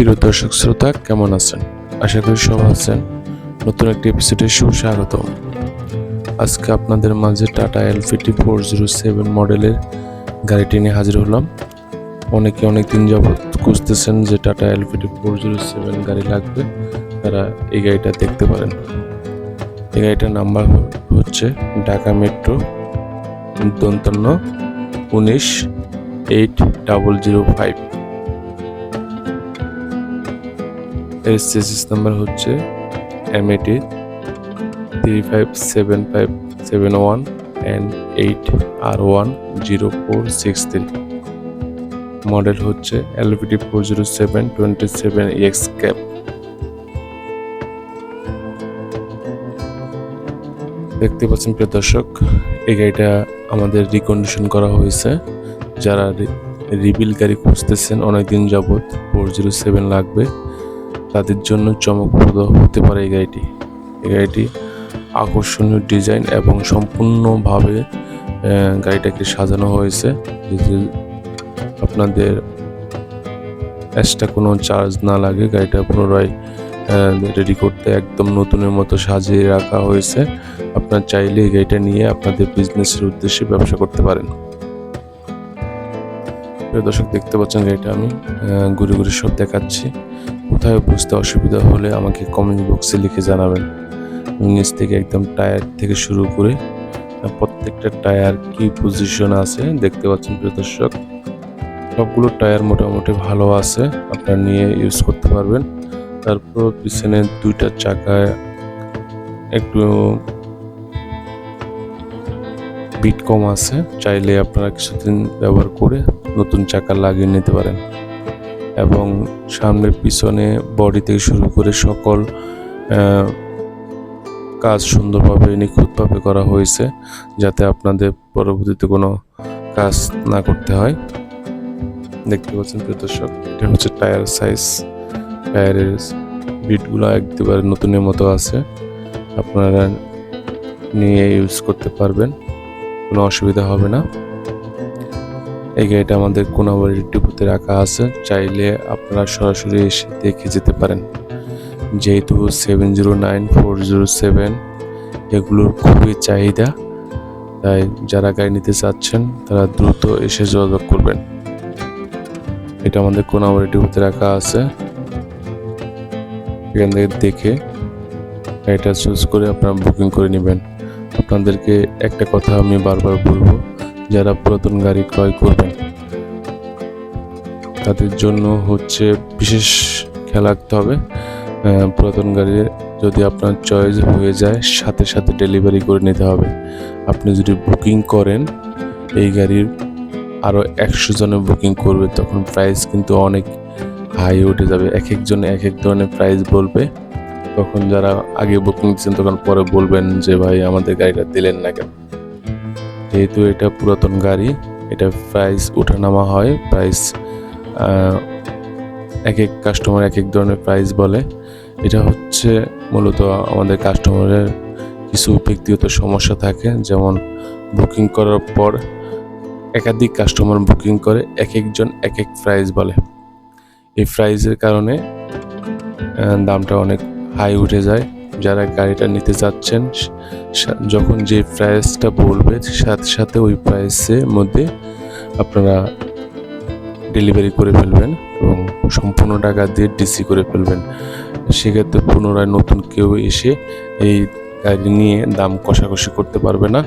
প্রিয় দর্শক শ্রোতা, কেমন আছেন? আশা করি সব আছেন। নতুন একটি এপিসোডে সুস্বাগত আজকে আপনাদের মাঝে Tata L LPT four zero seven মডেলের গাড়িটি নিয়ে হাজির হলাম। অনেকে অনেক দিন যাবৎ খুঁজতেছেন যে Tata L LPT four zero seven গাড়ি লাগবে। তারা এই গাড়িটা দেখতে পারেন। এই গাড়িটার নাম্বার হচ্ছে ঢাকা মেট্রো দন্তান্ন উনিশ এইট ডাবল জিরো ফাইভ এর চেসিস নাম্বার হচ্ছে M AT three five seven five seven one and eight R one zero four six three model হচ্ছে LPT four zero seven twenty seven X cab দেখতে পাচ্ছেন প্রিয় দর্শক, এই গাড়িটা আমাদের রিকন্ডিশন করা হয়েছে। যারা রিবিল গাড়ি খুঁজতেছেন, অনেকদিন যাবৎ ফোর জিরো সেভেন লাগবে। তাদের জন্য চমকপ্রদ হতে পারে এই গাড়িটি। এই গাড়িটি আকর্ষণীয় ডিজাইন এবং সম্পূর্ণভাবে গাড়িটাকে সাজানো হয়েছে। যদি আপনাদের এক্সট্রা কোনো চার্জ না লাগে, গাড়িটা পুনরায় রেডি করতে একদম নতুনের মতো সাজিয়ে রাখা হয়েছে। আপনার চাইলে এই গাড়িটা নিয়ে আপনাদের বিজনেসের উদ্দেশ্যে ব্যবসা করতে পারেন। প্রিয় দর্শক, দেখতে পাচ্ছেন গাড়িটা আমি ঘুরে ঘুরে সব দেখাচ্ছি। কোথায় বুঝতে অসুবিধা হলে আমাকে কমেন্ট বক্সে লিখে জানাবেন। নিচ থেকে একদম টায়ার থেকে শুরু করে প্রত্যেকটা টায়ার কি পজিশন আছে দেখতে পাচ্ছেন প্রিয় দর্শক। সবগুলো টায়ার মোটামুটি ভালো আছে, আপনারা নিয়ে ইউজ করতে পারবেন। তারপর পিছনে দুইটা চাকায় একটু বিট কম আছে, চাইলে আপনারা কিছুদিন ব্যবহার করে নতুন চাকা লাগিয়ে নিতে পারেন। এবং সামনের পিছনে বডি থেকে শুরু করে সকল কাজ সুন্দরভাবে, নিখুঁতভাবে করা হয়েছে, যাতে আপনাদের পরবর্তীতে কোনো কাজ না করতে হয়। দেখতে পাচ্ছেন প্রিয় দর্শক, এটা হচ্ছে টায়ার সাইজ টায়ারের বিটগুলো একেবারে নতুনের মতো আছে। আপনারা নিয়ে ইউজ করতে পারবেন, কোনো অসুবিধা হবে না। এই গাড়িটা আমাদের কোনাবাড়ির ডিপোতে রাখা আছে। চাইলে আপনারা সরাসরি এসে দেখে যেতে পারেন। যেহেতু seven zero nine four zero seven এগুলোর খুবই চাহিদা। তাই যারা গাড়ি নিতে চাচ্ছেন, তারা দ্রুত এসে যোগাযোগ করবেন। এটা আমাদের কোনাবাড়ি ডিপোতে রাখা আছে। এখান থেকে দেখে গাড়িটা চুজ করে আপনারা বুকিং করে নেবেন। আপনাদেরকে একটা কথা আমি বারবার বলব যারা পুরাতন গাড়ি ক্রয় করবেন। তাদের জন্য হচ্ছে বিশেষ খেয়াল রাখতে হবে পুরাতন গাড়ি যদি আপনার চয়েস হয়ে যায়, সাথে সাথে ডেলিভারি করে নিতে হবে। আপনি যদি বুকিং করেন, এই গাড়ির আরও একশো জনের বুকিং করবে, তখন প্রাইস কিন্তু অনেক হাই উঠে যাবে। এক একজন এক এক ধরনের প্রাইস বলবে। তখন যারা আগে বুকিং দিচ্ছেন তখন পরে বলবেন যে, ভাই, আমাদের গাড়িটা দিলেন না কেন? যেহেতু এটা পুরাতন গাড়ি, এটা প্রাইস ওঠানামা হয় প্রাইস এক এক কাস্টমার এক এক ধরনের প্রাইস বলে। এটা হচ্ছে মূলত আমাদের কাস্টমারের কিছু ব্যক্তিগত সমস্যা থাকে, যেমন বুকিং করার পর একাধিক কাস্টমার বুকিং করে এক একজন এক এক প্রাইস বলে। এই প্রাইসের কারণে দামটা অনেক হাই উঠে যায়। যারা গাড়িটা নিতে চাচ্ছেন সা- যখন যে প্রাইসটা বলবে, সাথে সাথে ওই প্রাইসের মধ্যে আপনারা ডেলিভারি করে ফেলবেন এবং সম্পূর্ণ টাকা দিয়ে ডিসি করে ফেলবেন। সেক্ষেত্রে পুনরায় নতুন কেউ এসে এই গাড়ি নিয়ে দাম কষাকষি করতে পারবে না।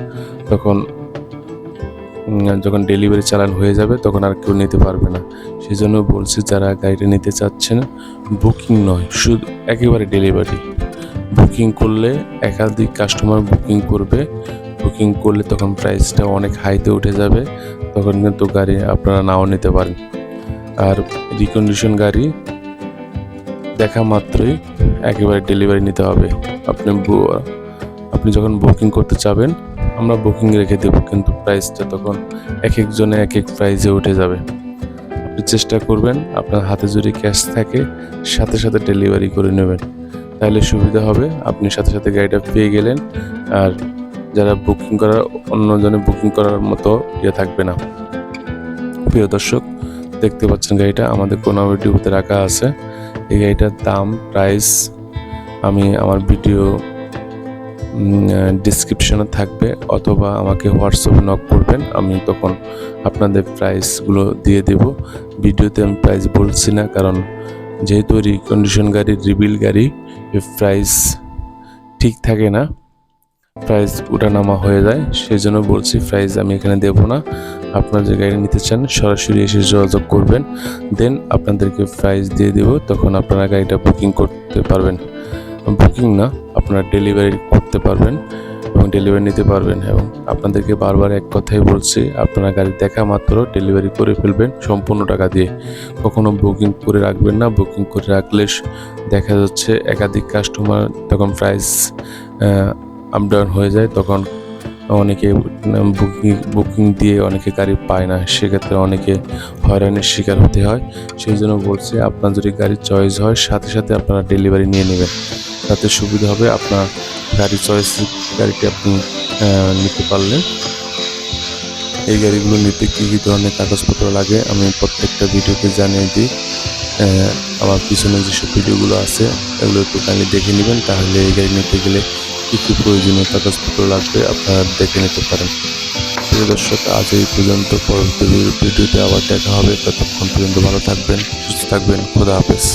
তখন যখন ডেলিভারি চালান হয়ে যাবে, তখন আর কেউ নিতে পারবে না। সেই জন্য বলছি, যারা গাড়িটা নিতে চাচ্ছেন বুকিং নয়, শুধু একেবারে ডেলিভারি বুকিং করলে একাধিক কাস্টমার বুকিং করবে। বুকিং করলে তখন প্রাইসটা অনেক হাইতে উঠে যাবে। তখন কিন্তু গাড়ি আপনারা নাও নিতে পারেন। আর রিকন্ডিশন গাড়ি দেখা মাত্রই একেবারে ডেলিভারি নিতে হবে। আপনি আপনি যখন বুকিং করতে চাবেন, আমরা বুকিং রেখে দেবো, কিন্তু প্রাইসটা তখন এক একজনে এক এক প্রাইসে উঠে যাবে। আপনি চেষ্টা করবেন, আপনার হাতে যদি ক্যাশ থাকে, সাথে সাথে ডেলিভারি করে নেবেন। তাহলে সুবিধা হবে। আপনি সাথে সাথে গাড়িটা পেয়ে গেলেন। আর যারা বুকিং করার, অন্যজনে বুকিং করার মতো ইয়ে থাকবে না। প্রিয় দর্শক, দেখতে পাচ্ছেন গাড়িটা। আমাদের কোনাবাড়ি ডিপোতে রাখা আছে। এই গাড়িটার দাম প্রাইস আমি আমার ভিডিও ডিসক্রিপশনে থাকবে। অথবা আমাকে হোয়াটসঅ্যাপে নক করবেন। আমি তখন আপনাদের প্রাইসগুলো দিয়ে দেব। ভিডিওতে আমি প্রাইস বলছি না, কারণ যেহেতু রিকন্ডিশন গাড়ি রিবিল গাড়ি প্রাইস ঠিক থাকে না। প্রাইস ওঠানামা হয়ে যায় সেই জন্য বলছি প্রাইস আমি এখানে দেব না। আপনারা যে গাড়ি নিতে চান, সরাসরি এসে যোগাযোগ করবেন দেন আপনাদেরকে প্রাইস দিয়ে দেব, তখন আপনারা গাড়িটা বুকিং করতে পারবেন। বুকিং না, আপনারা ডেলিভারি করতে পারবেন। এবং ডেলিভারি নিতে পারবেন এবং আপনাদেরকে বারবার এক কথাই বলছি, আপনারা গাড়ি দেখা মাত্র ডেলিভারি করে ফেলবেন সম্পূর্ণ টাকা দিয়ে। কখনো বুকিং করে রাখবেন না বুকিং করে রাখলে দেখা যাচ্ছে একাধিক কাস্টমার তখন প্রাইস আপ ডাউন হয়ে যায়, তখন অনেকে বুকিং বুকিং দিয়ে অনেকে গাড়ি পায় না, সেক্ষেত্রে অনেকে হয়রানির শিকার হতে হয়। সেই জন্য বলছি, আপনার যদি গাড়ির চয়েস হয়, সাথে সাথে আপনারা ডেলিভারি নিয়ে নেবেন। তাতে সুবিধা হবে, আপনার গাড়ি চয়েস গাড়িটি আপনি নিতে পারলেন এই গাড়িগুলো নিতে কী কী ধরনের কাগজপত্র লাগে, আমি প্রত্যেকটা ভিডিওতে জানিয়ে দিই। আমার পিছনে যেসব ভিডিওগুলো আছে, এগুলো একটু কাইন্ডলি দেখে নেবেন, তাহলে এই গাড়ি নিতে গেলে কী কী প্রয়োজনীয় কাগজপত্র লাগবে আপনারা দেখে নিতে পারেন। প্রিয় দর্শক, আজ এই পর্যন্ত, পরবর্তী ভিডিওতে আবার দেখা হবে। ততক্ষণ পর্যন্ত ভালো থাকবেন, সুস্থ থাকবেন, খোদা হাফেজ।